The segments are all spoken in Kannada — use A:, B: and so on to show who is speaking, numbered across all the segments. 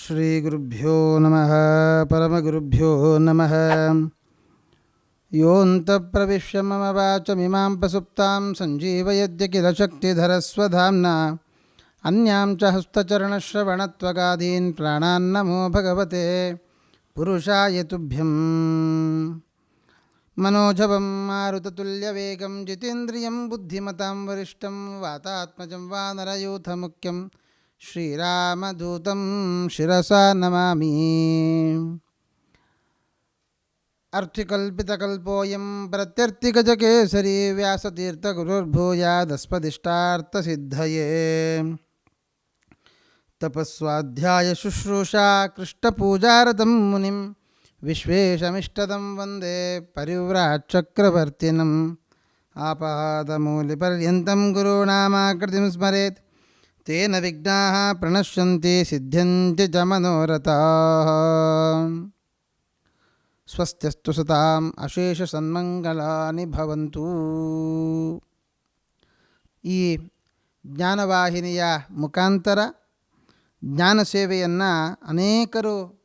A: श्रीगुरुभ्यो नमः परमगुरुभ्यो नमः योऽन्तप्रविश्य मम वाचमिमां प्रसुप्तां सञ्जीवयद्य किल शक्तिधरस्वधाम्ना अन्यां च हस्तचरणश्रवणत्वगादीन् प्राणान्नमो भगवते पुरुषाय तुभ्यम् मनोजवं मारुततुल्यवेगं जितेन्द्रियं बुद्धिमतां वरिष्ठं वातात्मजं वानरयूथमुख्यं श्रीरामदूतं शिरसा नमामि अर्थिकल्पितकल्पोऽयं प्रत्यर्थिगजकेसरी व्यासतीर्थगुरुर्भूयादस्पदिष्टार्थसिद्धये तपस्वाध्यायशुश्रूषा कृष्टपूजारतं मुनिं विश्वेशमिष्टदं वन्दे परिव्राट्चक्रवर्तिनम् आपादमूलिपर्यन्तं गुरूणामाकृतिं स्मरेत् ತೇನ ವಿಘ್ನಾ ಪ್ರಣಶ್ಯಂತೆ ಸಿದ್ಧಂತೆ ಚ ಮನೋರಥಾ. ಸ್ವಸ್ತಸ್ತು ಸತಾಂ ಅಶೇಷ ಸನ್ಮಂಗಲಾನಿ ಭವಂತು. ಈ ಜ್ಞಾನವಾಹಿನಿಯ ಮುಖಾಂತರ ಜ್ಞಾನ ಸೇವೆಯನ್ನು ಅನೇಕರು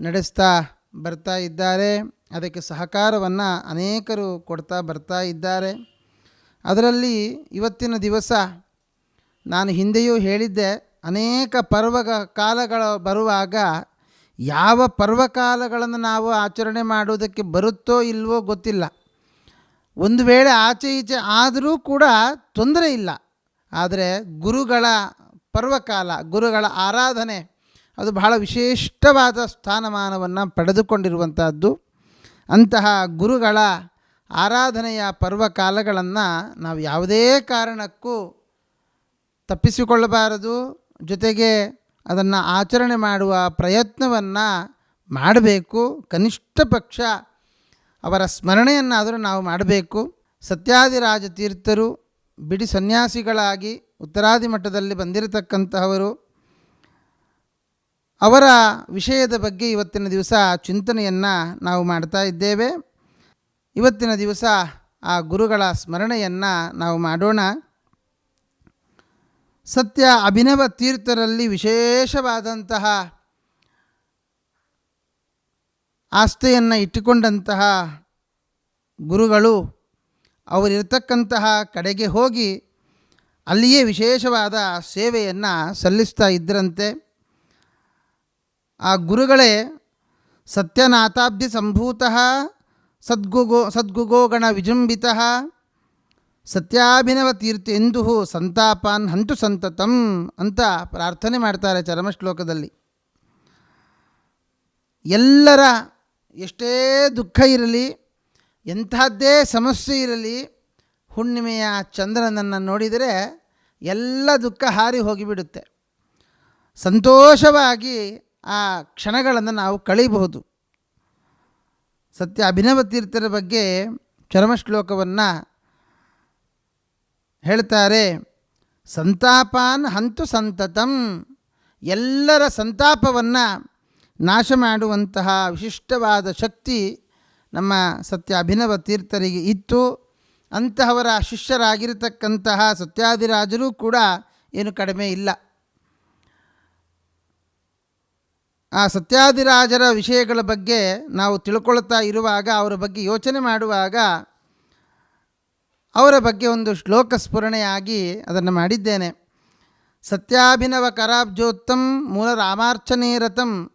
A: ನಡೆಸ್ತಾ ಬರ್ತಾ ಇದ್ದಾರೆ. ಅದಕ್ಕೆ ಸಹಕಾರವನ್ನು ಅನೇಕರು ಕೊಡ್ತಾ ಬರ್ತಾ ಇದ್ದಾರೆ. ಅದರಲ್ಲಿ ಇವತ್ತಿನ ದಿವಸ ನಾನು ಹಿಂದೆಯೂ ಹೇಳಿದ್ದೆ, ಅನೇಕ ಪರ್ವ ಕಾಲಗಳು ಬರುವಾಗ ಯಾವ ಪರ್ವಕಾಲಗಳನ್ನು ನಾವು ಆಚರಣೆ ಮಾಡುವುದಕ್ಕೆ ಬರುತ್ತೋ ಇಲ್ವೋ ಗೊತ್ತಿಲ್ಲ. ಒಂದು ವೇಳೆ ಆಚೆ ಈಚೆ ಆದರೂ ಕೂಡ ತೊಂದರೆ ಇಲ್ಲ. ಆದರೆ ಗುರುಗಳ ಪರ್ವಕಾಲ, ಗುರುಗಳ ಆರಾಧನೆ, ಅದು ಬಹಳ ವಿಶಿಷ್ಟವಾದ ಸ್ಥಾನಮಾನವನ್ನು ಪಡೆದುಕೊಂಡಿರುವಂಥದ್ದು ಅಂತಹ ಗುರುಗಳ ಆರಾಧನೆಯ ಪರ್ವಕಾಲಗಳನ್ನು ನಾವು ಯಾವುದೇ ಕಾರಣಕ್ಕೂ ತಪ್ಪಿಸಿಕೊಳ್ಳಬಾರದು. ಜೊತೆಗೆ ಅದನ್ನು ಆಚರಣೆ ಮಾಡುವ ಪ್ರಯತ್ನವನ್ನು ಮಾಡಬೇಕು. ಕನಿಷ್ಠ ಪಕ್ಷ ಅವರ ಸ್ಮರಣೆಯನ್ನಾದರೂ ನಾವು ಮಾಡಬೇಕು. ಸತ್ಯಾದಿರಾಜ ತೀರ್ಥರು, ಬಿಡಿ ಸನ್ಯಾಸಿಗಳಾಗಿ ಉತ್ತರಾದಿ ಮಠದಲ್ಲಿ ಬಂದಿರತಕ್ಕಂತಹವರು, ಅವರ ವಿಷಯದ ಬಗ್ಗೆ ಇವತ್ತಿನ ದಿವಸ ಚಿಂತನೆಯನ್ನು ನಾವು ಮಾಡ್ತಾ ಇದ್ದೇವೆ. ಇವತ್ತಿನ ದಿವಸ ಆ ಗುರುಗಳ ಸ್ಮರಣೆಯನ್ನು ನಾವು ಮಾಡೋಣ. ಸತ್ಯ ಅಭಿನವ ತೀರ್ಥರಲ್ಲಿ ವಿಶೇಷವಾದಂತಹ ಆಸ್ಥೆಯನ್ನು ಇಟ್ಟುಕೊಂಡಂತಹ ಗುರುಗಳು ಅವರಿರ್ತಕ್ಕಂತಹ ಕಡೆಗೆ ಹೋಗಿ ಅಲ್ಲಿಯೇ ವಿಶೇಷವಾದ ಸೇವೆಯನ್ನು ಸಲ್ಲಿಸ್ತಾ ಇದ್ದರಂತೆ ಆ ಗುರುಗಳೇ, ಸತ್ಯನಾಥಾಬ್ಧಿ ಸಂಭೂತ, ಸದ್ಗುಗೋ, ಸದ್ಗುಗೋಗಣ ವಿಜೃಂಭಿತ ಸತ್ಯಾಭಿನವ ತೀರ್ಥ ಎಂದು ಸಂತಾಪಾನ್ ಹಂಟು ಸಂತತಂ ಅಂತ ಪ್ರಾರ್ಥನೆ ಮಾಡ್ತಾರೆ ಚರಮಶ್ಲೋಕದಲ್ಲಿ ಎಲ್ಲರ ಎಷ್ಟೇ ದುಃಖ ಇರಲಿ, ಎಂಥದ್ದೇ ಸಮಸ್ಯೆ ಇರಲಿ, ಹುಣ್ಣಿಮೆಯ ಚಂದ್ರನನ್ನು ನೋಡಿದರೆ ಎಲ್ಲ ದುಃಖ ಹಾರಿ ಹೋಗಿಬಿಡುತ್ತೆ. ಸಂತೋಷವಾಗಿ ಆ ಕ್ಷಣಗಳನ್ನು ನಾವು ಕಳೀಬಹುದು. ಸತ್ಯ ಅಭಿನವ ತೀರ್ಥರ ಬಗ್ಗೆ ಚರಮಶ್ಲೋಕವನ್ನು ಹೇಳ್ತಾರೆ, ಸಂತಾಪಾನ್ ಹಂತು ಸಂತತಂ. ಎಲ್ಲರ ಸಂತಾಪವನ್ನು ನಾಶ ಮಾಡುವಂತಹ ವಿಶಿಷ್ಟವಾದ ಶಕ್ತಿ ನಮ್ಮ ಸತ್ಯ ಅಭಿನವ ತೀರ್ಥರಿಗೆ ಇತ್ತು. ಅಂತಹವರ ಶಿಷ್ಯರಾಗಿರತಕ್ಕಂತಹ ಸತ್ಯಾದಿರಾಜರೂ ಕೂಡ ಏನು ಕಡಿಮೆ ಇಲ್ಲ. ಆ ಸತ್ಯಾದಿರಾಜರ ವಿಷಯಗಳ ಬಗ್ಗೆ ನಾವು ತಿಳ್ಕೊಳ್ತಾ ಇರುವಾಗ, ಅವರ ಬಗ್ಗೆ ಯೋಚನೆ ಮಾಡುವಾಗ ಅವರ ಬಗ್ಗೆ ಒಂದು ಶ್ಲೋಕ ಸ್ಫುರಣೆಯಾಗಿ ಅದನ್ನು ಮಾಡಿದ್ದೇನೆ. ಸತ್ಯಾಭಿನವ ಕರಾಬ್ಜೋತ್ತಂ ಮೂಲ ರಾಮಾರ್ಚನೇರತಂ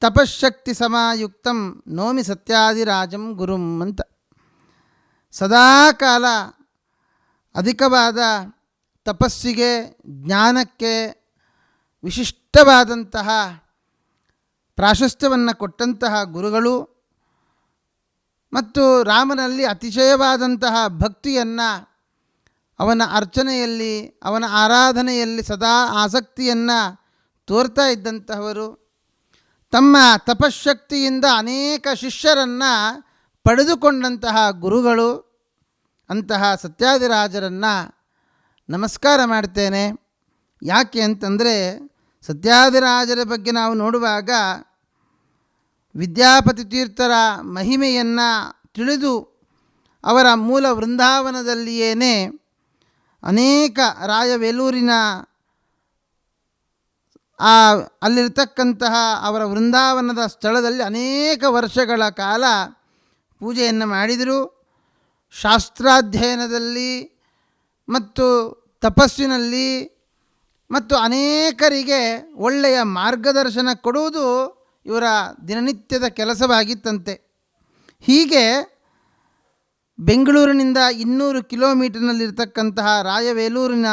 A: ತಪಶಕ್ತಿ ಸಮಾಯುಕ್ತಂ ನೋಮಿ ಸತ್ಯಾದಿರಾಜಂ ಗುರುಂ ಅಂತ. ಸದಾಕಾಲ ಅಧಿಕವಾದ ತಪಸ್ಸಿಗೆ, ಜ್ಞಾನಕ್ಕೆ ವಿಶಿಷ್ಟವಾದಂತಹ ಪ್ರಾಶಸ್ತ್ಯವನ್ನು ಕೊಟ್ಟಂತಹ ಗುರುಗಳು ಮತ್ತು ರಾಮನಲ್ಲಿ ಅತಿಶಯವಾದಂತಹ ಭಕ್ತಿಯನ್ನು ಅವನ ಅರ್ಚನೆಯಲ್ಲಿ, ಅವನ ಆರಾಧನೆಯಲ್ಲಿ ಸದಾ ಆಸಕ್ತಿಯನ್ನು ತೋರ್ತಾ ಇದ್ದಂತಹವರು, ತಮ್ಮ ತಪಶಕ್ತಿಯಿಂದ ಅನೇಕ ಶಿಷ್ಯರನ್ನು ಪಡೆದುಕೊಂಡಂತಹ ಗುರುಗಳು, ಅಂತಹ ಸತ್ಯಾದಿರಾಜರನ್ನು ನಮಸ್ಕಾರ ಮಾಡ್ತೇನೆ. ಯಾಕೆ ಅಂತಂದರೆ ಸತ್ಯಾದಿರಾಜರ ಬಗ್ಗೆ ನಾವು ನೋಡುವಾಗ ವಿದ್ಯಾಪತಿ ತೀರ್ಥರ ಮಹಿಮೆಯನ್ನು ತಿಳಿದು ಅವರ ಮೂಲ ವೃಂದಾವನದಲ್ಲಿಯೇ ಅನೇಕ ರಾಯವೇಲೂರಿನ ಆ ಅಲ್ಲಿರ್ತಕ್ಕಂತಹ ಅವರ ವೃಂದಾವನದ ಸ್ಥಳದಲ್ಲಿ ಅನೇಕ ವರ್ಷಗಳ ಕಾಲ ಪೂಜೆಯನ್ನು ಮಾಡಿದರು. ಶಾಸ್ತ್ರಾಧ್ಯಯನದಲ್ಲಿ ಮತ್ತು ತಪಸ್ಸಿನಲ್ಲಿ ಮತ್ತು ಅನೇಕರಿಗೆ ಒಳ್ಳೆಯ ಮಾರ್ಗದರ್ಶನ ಕೊಡುವುದು ಇವರ ದಿನನಿತ್ಯದ ಕೆಲಸವಾಗಿತ್ತಂತೆ. ಹೀಗೆ ಬೆಂಗಳೂರಿನಿಂದ ಇನ್ನೂರು ಕಿಲೋಮೀಟರ್ನಲ್ಲಿರ್ತಕ್ಕಂತಹ ರಾಯವೇಲೂರಿನ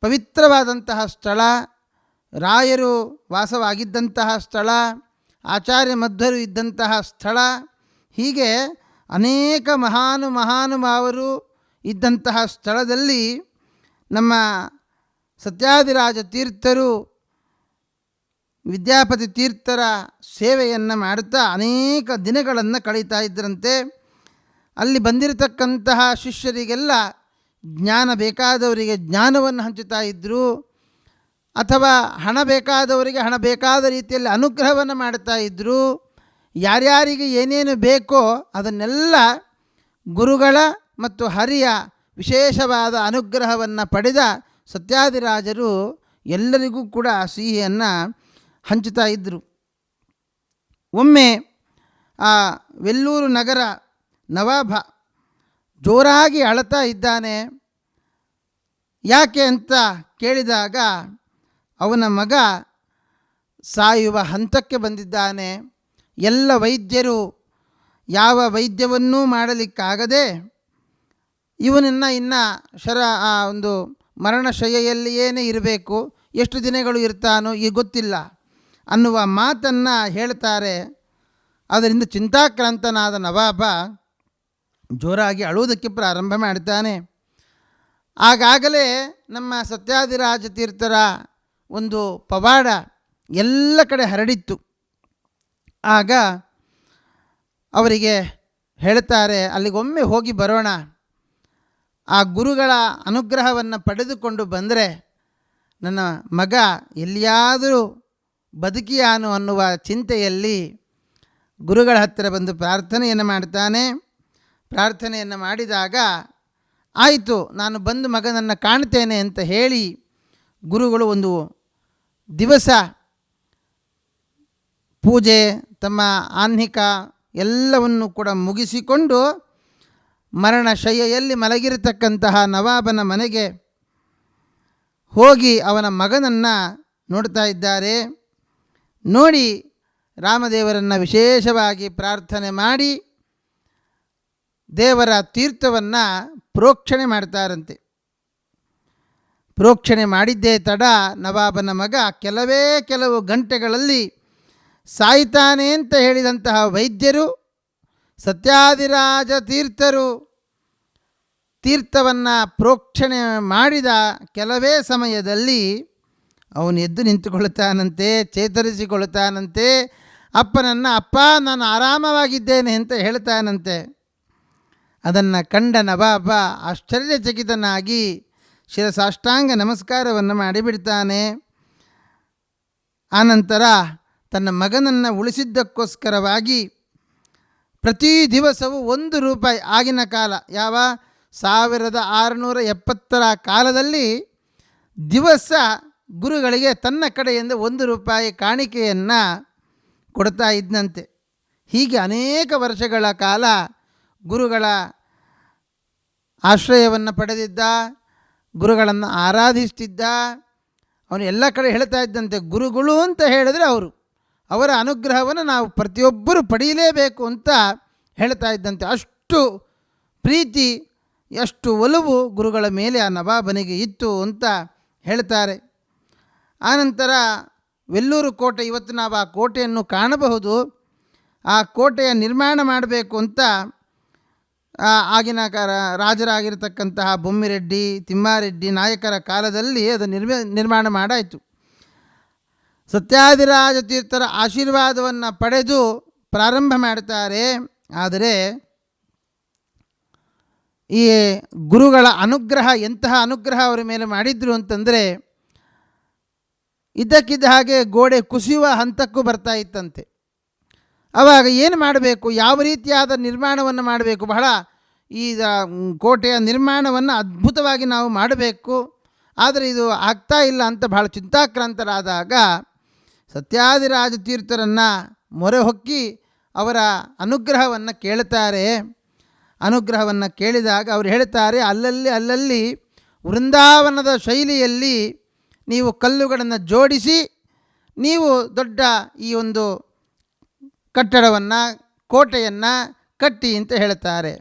A: ಪವಿತ್ರವಾದಂತಹ ಸ್ಥಳ, ರಾಯರು ವಾಸವಾಗಿದ್ದಂತಹ ಸ್ಥಳ, ಆಚಾರ್ಯ ಮಧ್ವರು ಇದ್ದಂತಹ ಸ್ಥಳ, ಹೀಗೆ ಅನೇಕ ಮಹಾನು ಮಹಾನುಭಾವರು ಇದ್ದಂತಹ ಸ್ಥಳದಲ್ಲಿ ನಮ್ಮ ಸತ್ಯಾದಿರಾಜ ತೀರ್ಥರು ವಿದ್ಯಾಪತಿ ತೀರ್ಥರ ಸೇವೆಯನ್ನು ಮಾಡುತ್ತಾ ಅನೇಕ ದಿನಗಳನ್ನು ಕಳೀತಾ ಇದ್ದರಂತೆ ಅಲ್ಲಿ ಬಂದಿರತಕ್ಕಂತಹ ಶಿಷ್ಯರಿಗೆಲ್ಲ ಜ್ಞಾನ ಬೇಕಾದವರಿಗೆ ಜ್ಞಾನವನ್ನು ಹಂಚುತ್ತಾ ಇದ್ದರು ಅಥವಾ ಹಣ ಬೇಕಾದವರಿಗೆ ಹಣ ಬೇಕಾದ ರೀತಿಯಲ್ಲಿ ಅನುಗ್ರಹವನ್ನು ಮಾಡುತ್ತಾ ಇದ್ದರು ಯಾರ್ಯಾರಿಗೆ ಏನೇನು ಬೇಕೋ ಅದನ್ನೆಲ್ಲ ಗುರುಗಳ ಮತ್ತು ಹರಿಯ ವಿಶೇಷವಾದ ಅನುಗ್ರಹವನ್ನು ಪಡೆದ ಸತ್ಯಾದಿರಾಜರು ಎಲ್ಲರಿಗೂ ಕೂಡ ಸಿಹಿಯನ್ನು ಹಂಚುತ್ತಾ ಇದ್ದರು ಒಮ್ಮೆ ಆ ವೆಲ್ಲೂರು ನಗರ ನವಾಬ ಜೋರಾಗಿ ಅಳತಾ ಇದ್ದಾನೆ. ಯಾಕೆ ಅಂತ ಕೇಳಿದಾಗ ಅವನ ಮಗ ಸಾಯುವ ಹಂತಕ್ಕೆ ಬಂದಿದ್ದಾನೆ. ಎಲ್ಲ ವೈದ್ಯರು ಯಾವ ವೈದ್ಯವನ್ನೂ ಮಾಡಲಿಕ್ಕಾಗದೆ ಇವನನ್ನು ಇನ್ನು ಶರ ಆ ಒಂದು ಮರಣಶಯ್ಯೆಯಲ್ಲಿಯೇನೇ ಇರಬೇಕು. ಎಷ್ಟು ದಿನಗಳು ಇರ್ತಾನೋ ಈಗ ಗೊತ್ತಿಲ್ಲ. ಅನ್ನುವ ಮಾತನ್ನು ಹೇಳ್ತಾರೆ. ಅದರಿಂದ ಚಿಂತಾಕ್ರಾಂತನಾದ ನವಾಬ ಜೋರಾಗಿ ಅಳುವುದಕ್ಕೆ ಪ್ರಾರಂಭ ಮಾಡ್ತಾನೆ. ಆಗಾಗಲೇ ನಮ್ಮ ಸತ್ಯಾದಿರಾಜ ತೀರ್ಥರ ಒಂದು ಪವಾಡ ಎಲ್ಲ ಕಡೆ ಹರಡಿತ್ತು. ಆಗ ಅವರಿಗೆ ಹೇಳ್ತಾರೆ, ಅಲ್ಲಿಗೊಮ್ಮೆ ಹೋಗಿ ಬರೋಣ. ಆ ಗುರುಗಳ ಅನುಗ್ರಹವನ್ನು ಪಡೆದುಕೊಂಡು ಬಂದರೆ ನನ್ನ ಮಗ ಎಲ್ಲಿಯಾದರೂ ಬದುಕಿಯಾನು ಅನ್ನುವ ಚಿಂತೆಯಲ್ಲಿ ಗುರುಗಳ ಹತ್ತಿರ ಬಂದು ಪ್ರಾರ್ಥನೆಯನ್ನು ಮಾಡ್ತಾನೆ. ಪ್ರಾರ್ಥನೆಯನ್ನು ಮಾಡಿದಾಗ, ಆಯಿತು, ನಾನು ಬಂದು ಮಗನನ್ನು ಕಾಣ್ತೇನೆ ಅಂತ ಹೇಳಿ ಗುರುಗಳು ಒಂದು ದಿವಸ ಪೂಜೆ, ತಮ್ಮ ಆಹ್ನಿಕ ಎಲ್ಲವನ್ನು ಕೂಡ ಮುಗಿಸಿಕೊಂಡು ಮರಣಶಯ್ಯೆಯಲ್ಲಿ ಮಲಗಿರತಕ್ಕಂತಹ ನವಾಬನ ಮನೆಗೆ ಹೋಗಿ ಅವನ ಮಗನನ್ನು ನೋಡ್ತಾ ಇದ್ದಾರೆ. ನೋಡಿ ರಾಮದೇವರನ್ನು ವಿಶೇಷವಾಗಿ ಪ್ರಾರ್ಥನೆ ಮಾಡಿ ದೇವರ ತೀರ್ಥವನ್ನು ಪ್ರೋಕ್ಷಣೆ ಮಾಡ್ತಾರಂತೆ. ಪ್ರೋಕ್ಷಣೆ ಮಾಡಿದ್ದೇ ತಡ ನವಾಬನ ಮಗ ಕೆಲವೇ ಕೆಲವು ಗಂಟೆಗಳಲ್ಲಿ ಸಾಯ್ತಾನೆ ಅಂತ ಹೇಳಿದಂತಹ ವೈದ್ಯರು, ಸತ್ಯಾದಿರಾಜ ತೀರ್ಥರು ತೀರ್ಥವನ್ನು ಪ್ರೋಕ್ಷಣೆ ಮಾಡಿದ ಕೆಲವೇ ಸಮಯದಲ್ಲಿ ಅವನು ಎದ್ದು ನಿಂತುಕೊಳ್ಳುತ್ತಾನಂತೆ, ಚೇತರಿಸಿಕೊಳ್ಳುತ್ತಾನಂತೆ, ಅಪ್ಪನನ್ನು ಅಪ್ಪ ನಾನು ಆರಾಮವಾಗಿದ್ದೇನೆ ಅಂತ ಹೇಳ್ತಾನಂತೆ. ಅದನ್ನು ಕಂಡ ನವಾಬ ಆಶ್ಚರ್ಯಚಕಿತನಾಗಿ ಶಿರಸಾಷ್ಟಾಂಗ ನಮಸ್ಕಾರವನ್ನು ಮಾಡಿಬಿಡ್ತಾನೆ. ಆನಂತರ ತನ್ನ ಮಗನನ್ನು ಉಳಿಸಿದ್ದಕ್ಕೋಸ್ಕರವಾಗಿ ಪ್ರತಿ ದಿವಸವೂ ಒಂದು ರೂಪಾಯಿ ಆಗಿನ ಕಾಲ, ಯಾವ? ಸಾವಿರದ ಆರುನೂರ ಎಪ್ಪತ್ತರ ಕಾಲದಲ್ಲಿ ದಿವಸ ಗುರುಗಳಿಗೆ ತನ್ನ ಕಡೆಯಿಂದ ಒಂದು ರೂಪಾಯಿ ಕಾಣಿಕೆಯನ್ನು ಕೊಡ್ತಾ ಇದ್ದಂತೆ ಹೀಗೆ ಅನೇಕ ವರ್ಷಗಳ ಕಾಲ ಗುರುಗಳ ಆಶ್ರಯವನ್ನು ಪಡೆದಿದ್ದ, ಗುರುಗಳನ್ನು ಆರಾಧಿಸ್ತಿದ್ದ, ಅವನು ಎಲ್ಲ ಕಡೆ ಹೇಳ್ತಾ ಇದ್ದಂತೆ, ಗುರುಗಳು ಅಂತ ಹೇಳಿದರೆ ಅವರು, ಅವರ ಅನುಗ್ರಹವನ್ನು ನಾವು ಪ್ರತಿಯೊಬ್ಬರು ಪಡೆಯಲೇಬೇಕು ಅಂತ ಹೇಳ್ತಾ ಇದ್ದಂತೆ. ಅಷ್ಟು ಪ್ರೀತಿ, ಎಷ್ಟು ಒಲವು ಗುರುಗಳ ಮೇಲೆ ಆ ನವಾಬನಿಗೆ ಇತ್ತು ಅಂತ ಹೇಳ್ತಾರೆ. ಆನಂತರ ವೆಲ್ಲೂರು ಕೋಟೆ, ಇವತ್ತು ನಾವು ಆ ಕೋಟೆಯನ್ನು ಕಾಣಬಹುದು. ಆ ಕೋಟೆಯ ನಿರ್ಮಾಣ ಮಾಡಬೇಕು ಅಂತ ಆಗಿನ ರಾಜರಾಗಿರ್ತಕ್ಕಂತಹ ಬೊಮ್ಮಿರೆಡ್ಡಿ, ತಿಮ್ಮಾರೆಡ್ಡಿ ನಾಯಕರ ಕಾಲದಲ್ಲಿ ಅದು ನಿರ್ಮ, ನಿರ್ಮಾಣ ಮಾಡಾಯಿತು. ಸತ್ಯಾದಿರಾಜ ತೀರ್ಥರ ಆಶೀರ್ವಾದವನ್ನು ಪಡೆದು ಪ್ರಾರಂಭ ಮಾಡ್ತಾರೆ. ಆದರೆ ಈ ಗುರುಗಳ ಅನುಗ್ರಹ, ಎಂತಹ ಅನುಗ್ರಹ ಅವರ ಮೇಲೆ ಮಾಡಿದ್ರು ಅಂತಂದರೆ ಇದ್ದಕ್ಕಿದ್ದ ಹಾಗೆ ಗೋಡೆ ಕುಸಿಯುವ ಹಂತಕ್ಕೂ ಬರ್ತಾ ಇತ್ತಂತೆ. ಆವಾಗ ಏನು ಮಾಡಬೇಕು? ಯಾವ ರೀತಿಯಾದ ನಿರ್ಮಾಣವನ್ನು ಮಾಡಬೇಕು? ಬಹಳ ಈ ಕೋಟೆಯ ನಿರ್ಮಾಣವನ್ನು ಅದ್ಭುತವಾಗಿ ನಾವು ಮಾಡಬೇಕು. ಆದರೆ ಇದು ಆಗ್ತಾ ಇಲ್ಲ ಅಂತ ಬಹಳ ಚಿಂತಾಕ್ರಾಂತರಾದಾಗ ಸತ್ಯಾದಿರಾಜ ತೀರ್ಥರನ್ನು ಮೊರೆ ಹೊಕ್ಕಿ ಅವರ ಅನುಗ್ರಹವನ್ನು ಕೇಳ್ತಾರೆ. ಅನುಗ್ರಹವನ್ನು ಕೇಳಿದಾಗ ಅವರು ಹೇಳ್ತಾರೆ, ಅಲ್ಲಲ್ಲಿ ಅಲ್ಲಲ್ಲಿ ವೃಂದಾವನದ ಶೈಲಿಯಲ್ಲಿ ನೀವು ಕಲ್ಲುಗಳನ್ನು ಜೋಡಿಸಿ, ನೀವು ದೊಡ್ಡ ಈ ಒಂದು ಕಟ್ಟಡವನ್ನು, ಕೋಟೆಯನ್ನು ಕಟ್ಟಿ ಅಂತ ಹೇಳ್ತಾರೆ.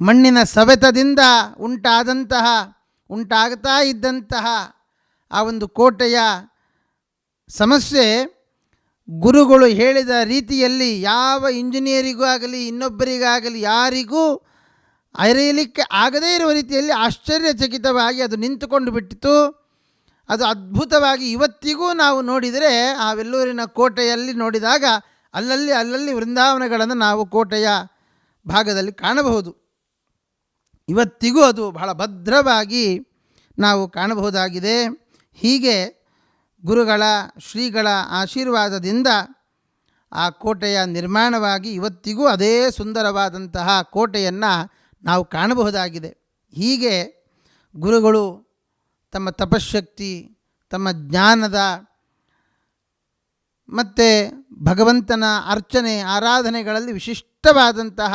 A: ಮಣ್ಣಿನ ಸವೆತದಿಂದ ಉಂಟಾದಂತಹ, ಉಂಟಾಗ್ತಾ ಇದ್ದಂತಹ ಆ ಒಂದು ಕೋಟೆಯ ಸಮಸ್ಯೆ ಗುರುಗಳು ಹೇಳಿದ ರೀತಿಯಲ್ಲಿ ಯಾವ ಇಂಜಿನಿಯರಿಗೂ ಆಗಲಿ, ಇನ್ನೊಬ್ಬರಿಗಾಗಲಿ, ಯಾರಿಗೂ ಅರಿಯಲಿಕ್ಕೆ ಆಗದೇ ಇರುವ ರೀತಿಯಲ್ಲಿ ಆಶ್ಚರ್ಯಚಕಿತವಾಗಿ ಅದು ನಿಂತುಕೊಂಡು ಬಿಟ್ಟಿತು. ಅದು ಅದ್ಭುತವಾಗಿ ಇವತ್ತಿಗೂ ನಾವು ನೋಡಿದರೆ ಆ ವೆಲ್ಲೂರಿನ ಕೋಟೆಯಲ್ಲಿ ನೋಡಿದಾಗ ಅಲ್ಲಲ್ಲಿ ಅಲ್ಲಲ್ಲಿ ವೃಂದಾವನಗಳನ್ನು ನಾವು ಕೋಟೆಯ ಭಾಗದಲ್ಲಿ ಕಾಣಬಹುದು. ಇವತ್ತಿಗೂ ಅದು ಬಹಳ ಭದ್ರವಾಗಿ ನಾವು ಕಾಣಬಹುದಾಗಿದೆ. ಹೀಗೆ ಗುರುಗಳ, ಶ್ರೀಗಳ ಆಶೀರ್ವಾದದಿಂದ ಆ ಕೋಟೆಯ ನಿರ್ಮಾಣವಾಗಿ ಇವತ್ತಿಗೂ ಅದೇ ಸುಂದರವಾದಂತಹ ಕೋಟೆಯನ್ನು ನಾವು ಕಾಣಬಹುದಾಗಿದೆ. ಹೀಗೆ ಗುರುಗಳು ತಮ್ಮ ತಪಶಕ್ತಿ ತಮ್ಮ ಜ್ಞಾನದ ಮತ್ತು ಭಗವಂತನ ಅರ್ಚನೆ, ಆರಾಧನೆಗಳಲ್ಲಿ ವಿಶಿಷ್ಟವಾದಂತಹ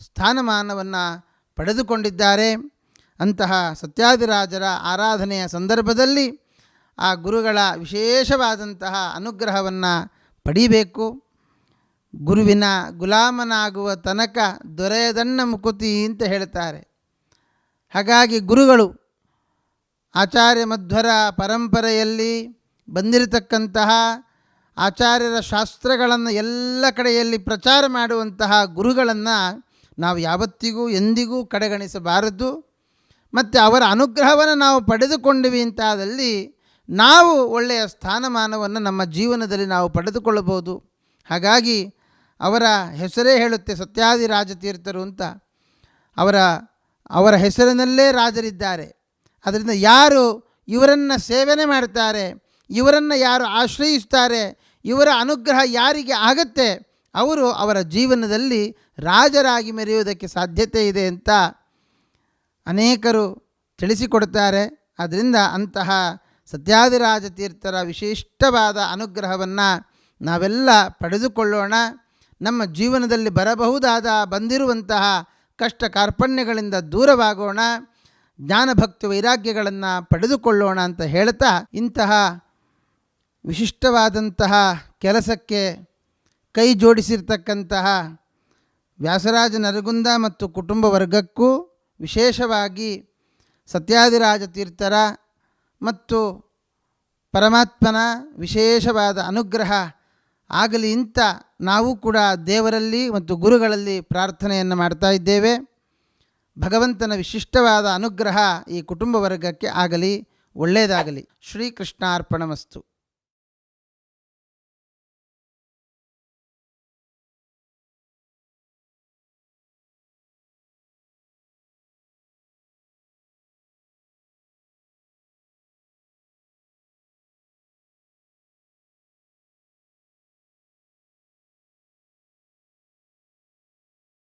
A: ಸ್ಥಾನಮಾನವನ್ನು ಪಡೆದುಕೊಂಡಿದ್ದಾರೆ. ಅಂತಹ ಸತ್ಯಾದಿರಾಜರ ಆರಾಧನೆಯ ಸಂದರ್ಭದಲ್ಲಿ ಆ ಗುರುಗಳ ವಿಶೇಷವಾದಂತಹ ಅನುಗ್ರಹವನ್ನು ಪಡಿಬೇಕು. ಗುರುವಿನ ಗುಲಾಮನಾಗುವ ತನಕ ದೊರೆಯದಣ್ಣ ಮುಕುತಿ ಅಂತ ಹೇಳ್ತಾರೆ. ಹಾಗಾಗಿ ಗುರುಗಳು ಆಚಾರ್ಯ ಮಧ್ವರ ಪರಂಪರೆಯಲ್ಲಿ ಬಂದಿರತಕ್ಕಂತಹ ಆಚಾರ್ಯರ ಶಾಸ್ತ್ರಗಳನ್ನು ಎಲ್ಲ ಕಡೆಯಲ್ಲಿ ಪ್ರಚಾರ ಮಾಡುವಂತಹ ಗುರುಗಳನ್ನು ನಾವು ಯಾವತ್ತಿಗೂ ಎಂದಿಗೂ ಕಡೆಗಣಿಸಬಾರದು. ಮತ್ತು ಅವರ ಅನುಗ್ರಹವನ್ನು ನಾವು ಪಡೆದುಕೊಂಡಿವಿ ಅಂತಾದಲ್ಲಿ ನಾವು ಒಳ್ಳೆಯ ಸ್ಥಾನಮಾನವನ್ನು ನಮ್ಮ ಜೀವನದಲ್ಲಿ ನಾವು ಪಡೆದುಕೊಳ್ಳಬಹುದು. ಹಾಗಾಗಿ ಅವರ ಹೆಸರೇ ಹೇಳುತ್ತೆ ಸತ್ಯಾದಿ ರಾಜತೀರ್ಥರು ಅಂತ. ಅವರ ಅವರ ಹೆಸರಿನಲ್ಲೇ ರಾಜರಿದ್ದಾರೆ. ಅದರಿಂದ ಯಾರು ಇವರನ್ನು ಸೇವನೆ ಮಾಡ್ತಾರೆ, ಇವರನ್ನು ಯಾರು ಆಶ್ರಯಿಸ್ತಾರೆ, ಇವರ ಅನುಗ್ರಹ ಯಾರಿಗೆ ಆಗತ್ತೆ, ಅವರು ಅವರ ಜೀವನದಲ್ಲಿ ರಾಜರಾಗಿ ಮೆರೆಯುವುದಕ್ಕೆ ಸಾಧ್ಯತೆ ಇದೆ ಅಂತ ಅನೇಕರು ತಿಳಿಸಿಕೊಡ್ತಾರೆ. ಅದರಿಂದ ಅಂತಹ ಸತ್ಯಾದಿರಾಜ ತೀರ್ಥರ ವಿಶಿಷ್ಟವಾದ ಅನುಗ್ರಹವನ್ನು ನಾವೆಲ್ಲ ಪಡೆದುಕೊಳ್ಳೋಣ. ನಮ್ಮ ಜೀವನದಲ್ಲಿ ಬರಬಹುದಾದ ಬಂದಿರುವಂತಹ ಕಷ್ಟ ಕಾರ್ಪಣ್ಯಗಳಿಂದ ದೂರವಾಗೋಣ, ಜ್ಞಾನಭಕ್ತಿ ವೈರಾಗ್ಯಗಳನ್ನು ಪಡೆದುಕೊಳ್ಳೋಣ ಅಂತ ಹೇಳ್ತಾ ಇಂತಹ ವಿಶಿಷ್ಟವಾದಂತಹ ಕೆಲಸಕ್ಕೆ ಕೈ ಜೋಡಿಸಿರ್ತಕ್ಕಂತಹ ವ್ಯಾಸರಾಜ ನರಗುಂದ ಮತ್ತು ಕುಟುಂಬ ವರ್ಗಕ್ಕೂ ವಿಶೇಷವಾಗಿ ಸತ್ಯಾದಿರಾಜ ತೀರ್ಥರ ಮತ್ತು ಪರಮಾತ್ಮನ ವಿಶೇಷವಾದ ಅನುಗ್ರಹ ಆಗಲಿ ಇಂಥ ನಾವು ಕೂಡ ದೇವರಲ್ಲಿ ಮತ್ತು ಗುರುಗಳಲ್ಲಿ ಪ್ರಾರ್ಥನೆಯನ್ನು ಮಾಡ್ತಾ ಇದ್ದೇವೆ. ಭಗವಂತನ ವಿಶಿಷ್ಟವಾದ ಅನುಗ್ರಹ ಈ ಕುಟುಂಬ ವರ್ಗಕ್ಕೆ ಆಗಲಿ ಒಳ್ಳೆಯದಾಗಲಿ ಶ್ರೀಕೃಷ್ಣಾರ್ಪಣಮಸ್ತು.